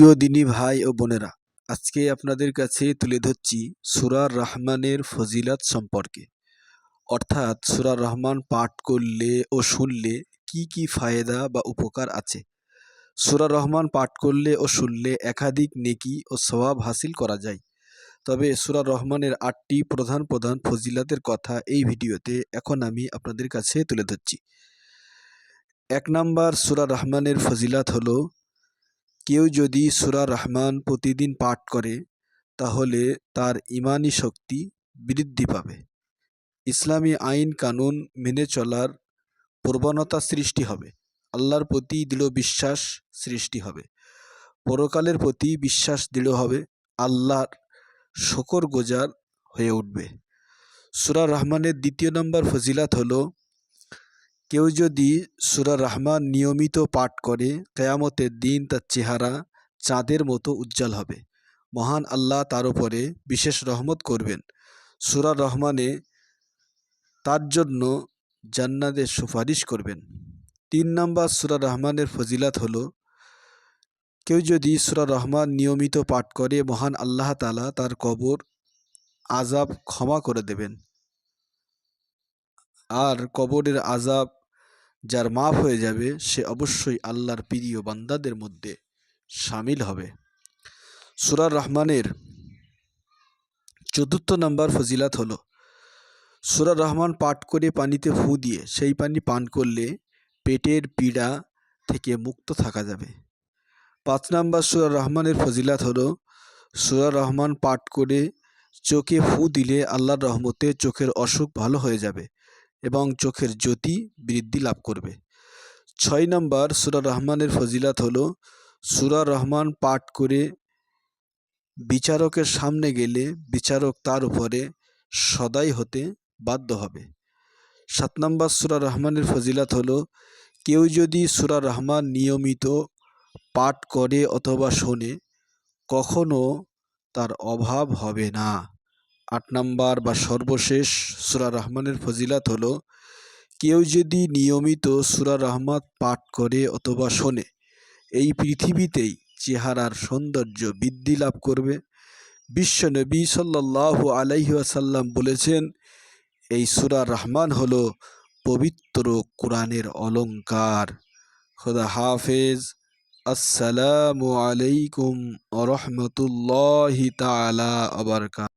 প্রিয় দিনী ভাই ও বোনেরা, আজকে আপনাদের কাছে তুলে ধরছি সুরার রহমানের ফজিলাত সম্পর্কে। অর্থাৎ সুরার রহমান পাঠ করলে ও শুনলে কি কি ফায়দা বা উপকার আছে? সুরা রহমান পাঠ করলে ও শুনলে একাধিক নেকি ও সওয়াব হাসিল করা যায়। তবে সুরার রহমানের আটটি প্রধান প্রধান ফজিলাতের কথা এই ভিডিওতে এখন আমি আপনাদের কাছে তুলে ধরছি। এক নাম্বার সুরা রহমানের ফজিলাত হলো কেউ যদি সুরা রহমান প্রতিদিন পাঠ করে, তাহলে তার ইমানি শক্তি বৃদ্ধি পাবে। ইসলামী আইন কানুন মেনে চলার প্রবণতা সৃষ্টি হবে। আল্লাহর প্রতি দৃঢ় বিশ্বাস সৃষ্টি হবে। পরকালের প্রতি বিশ্বাস দৃঢ় হবে। আল্লাহর শকর গোজার হয়ে উঠবে। সুরা রহমানের দ্বিতীয় নম্বর ফজিলাত হলো কেউ যদি সুরা রহমান নিয়মিত পাঠ করে, কেয়ামতের দিন তার চেহারা চাঁদের মতো উজ্জ্বল হবে। মহান আল্লাহ তার উপরে বিশেষ রহমত করবেন। সুরা রহমানে তার জন্য জান্নাদের সুপারিশ করবেন। তিন নম্বর সুরা রহমানের ফজিলাত হলো, কেউ যদি সুরা রহমান নিয়মিত পাঠ করে, মহান আল্লাহ তালা তার কবর আজাব ক্ষমা করে দেবেন। আর কবরের আজাব যার মাফ হয়ে যাবে, সে অবশ্যই আল্লাহর প্রিয় বান্দাদের মধ্যে সামিল হবে। সুরার রহমানের চতুর্থ নম্বর ফজিলাত হলো, সুরা রহমান পাঠ করে পানিতে ফু দিয়ে সেই পানি পান করলে পেটের পীড়া থেকে মুক্ত থাকা যাবে। পাঁচ নম্বর সুরা রহমানের ফজিলাত হলো, সুরা রহমান পাঠ করে চোখে ফু দিলে আল্লাহর রহমতে চোখের অসুখ ভালো হয়ে যাবে। এবং চোখের জ্যোতি বৃদ্ধি লাভ করবে। ছয় নম্বর সুরা রহমানের ফজিলাত হলো, সুরা রহমান পাঠ করে বিচারকের সামনে গেলে বিচারক তার উপরে সদাই হতে বাধ্য হবে। সাত নম্বর সুরা রহমানের ফজিলাত হলো, কেউ যদি সুরা রহমান নিয়মিত পাঠ করে অথবা শোনে, কখনো তার অভাব হবে না। আট নাম্বার বা সর্বশেষ সুরা রহমানের ফজিলাত হলো, কেউ যদি নিয়মিত সুরা রহমান পাঠ করে অথবা শোনে, এই পৃথিবীতেই চেহারার সৌন্দর্য বৃদ্ধি লাভ করবে। বিশ্বনবী সাল্লাহ আলাইহাসাল্লাম বলেছেন, এই সুরা রহমান হলো পবিত্র কোরআনের অলঙ্কার খোদা হাফেজ। আসসালামু আলাইকুম রহমতুল্লাহ তালা আবরকাত